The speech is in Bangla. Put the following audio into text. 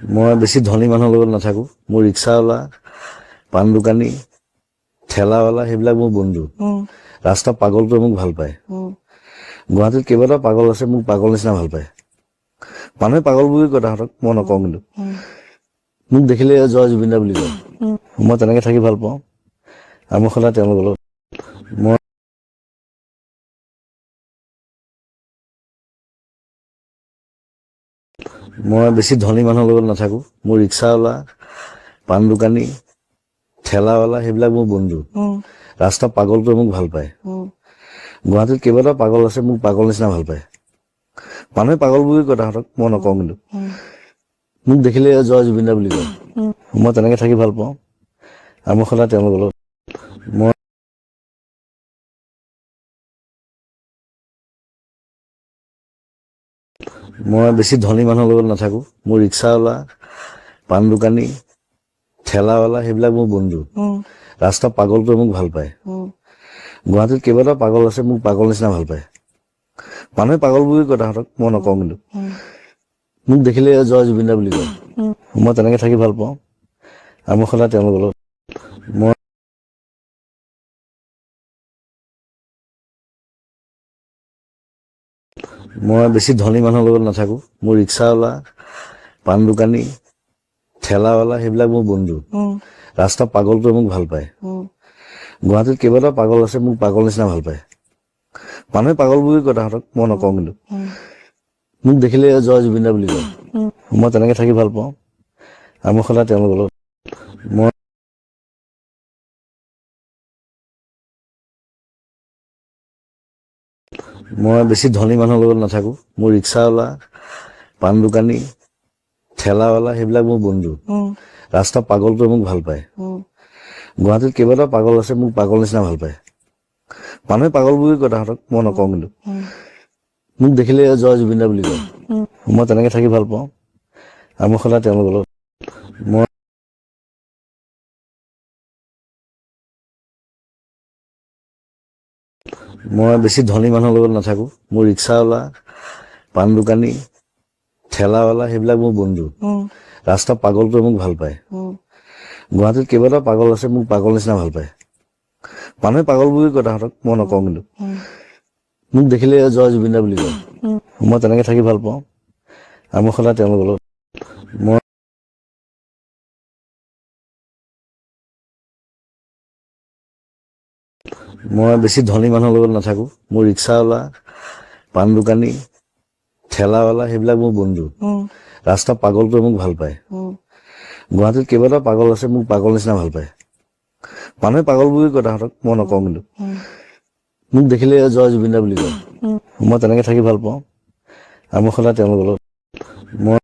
মই বেছি ধনী মানুহৰ লগত নাথাকো। মোৰ ৰিক্সাৱালা পাণ দোকানী ঠেলাৱালা সেইবিলাক মোৰ বন্ধু। ৰাস্তা পাগলটোৱে মোক ভালো পায়। গুৱাহাটীত কেইবাটাও পাগল আছে মোক পাগল নিচিনা ভালো পায়। মানুহে পাগল বুলি কয় তাহাঁতক মই নকওঁ কিন্তু। মোক দেখিলে জয় জুবিন দা বুলি কয়। মই তেনেকে থাকি ভালো পাওঁ। আৰু মই সদায় তেওঁলোকৰ লগত মই মই বেছি ধনী মানুহৰ লগত নাথাকো। মোৰ ৰিক্সাৱালা পাণ দোকানী ঠেলাৱালা সেইবিলাক মোৰ বন্ধু। ৰাস্তা পাগলটোৱে মোক ভালো পায়। গুৱাহাটীত কেইবাটাও পাগল আছে মোক পাগল নিচিনা ভালো পায়। মানুহে পাগল বুলি কয় তাহাঁতক মই নকওঁ কিন্তু। মোক দেখিলে জয় জুবিন দা বুলি কয়। মই তেনেকে থাকি ভালো পাওঁ। আৰু মই সদায় তেওঁলোকৰ লগত মই মই বেছি ধনী মানুহৰ লগত নাথাকো। মোৰ ৰিক্সাৱালা পাণ দোকানী ঠেলাৱালা সেইবিলাক মোৰ বন্ধু। ৰাস্তা পাগলটোৱে মোক ভালো পায়। গুৱাহাটীত কেইবাটাও পাগল আছে মোক পাগল নিচিনা ভালো পায়। মানুহে পাগল বুলি কয় তাহাঁতক মই নকওঁ কিন্তু। মোক দেখিলে জয় জুবিন দা বুলি কয়। মই তেনেকে থাকি ভালো পাওঁ। আৰু মই সদায় তেওঁলোকৰ লগত মই মই বেছি ধনী মানুহৰ লগত নাথাকো। মোৰ ৰিক্সাৱালা পাণ দোকানী ঠেলাৱালা সেইবিলাক মোৰ বন্ধু। ৰাস্তা পাগলটোৱে মোক ভালো পায়। গুৱাহাটীত কেইবাটাও পাগল আছে মোক পাগল নিচিনা ভালো পায়। মানুহে পাগল বুলি কয় তাহাঁতক মই নকওঁ কিন্তু। মোক দেখিলে জয় জুবিন দা বুলি কয়। মই তেনেকে থাকি ভালো পাওঁ। আৰু মই সদায় তেওঁলোকৰ লগত মই মই বেছি ধনী মানুহৰ লগত নাথাকো। মোৰ ৰিক্সাৱালা পাণ দোকানী ঠেলাৱালা সেইবিলাক মোৰ বন্ধু। ৰাস্তা পাগলটোৱে মোক ভালো পায়। গুৱাহাটীত কেইবাটাও পাগল আছে মোক পাগল নিচিনা ভালো পায়। মানুহে পাগল বুলি কয় তাহাঁতক মই নকওঁ কিন্তু। মোক দেখিলে জয় জুবিন দা বুলি কয়। মই তেনেকে থাকি ভালো পাওঁ। আৰু মই সদায় তেওঁলোকৰ লগত মই মই বেছি ধনী মানুহৰ লগত নাথাকো। মোৰ ৰিক্সাৱালা পাণ দোকানী ঠেলাৱালা সেইবিলাক মোৰ বন্ধু। ৰাস্তা পাগলটোৱে মোক ভালো পায়। গুৱাহাটীত কেইবাটাও পাগল আছে মোক পাগল নিচিনা ভালো পায়। মানুহে পাগল বুলি কয় তাহাঁতক মই নকওঁ কিন্তু। মোক দেখিলে জয় জুবিন দা বুলি কয়। মই তেনেকে থাকি ভালো পাওঁ। আৰু মই সদায় তেওঁলোকৰ লগত। মই মই বেছি ধনী মানুহৰ লগত নাথাকো। মোৰ ৰিক্সাৱালা পাণ দোকানী ঠেলাৱালা সেইবিলাক মোৰ বন্ধু। ৰাস্তা পাগলটোৱে মোক ভালো পায়। গুৱাহাটীত কেইবাটাও পাগল আছে মোক পাগল নিচিনা ভালো পায়। মানুহে পাগল বুলি কয় তাহাঁতক মই নকওঁ কিন্তু। মোক দেখিলে জয় জুবিন দা বুলি কয়। মই তেনেকে থাকি ভালো পাওঁ। আৰু মই সদায় তেওঁলোকৰ লগত মই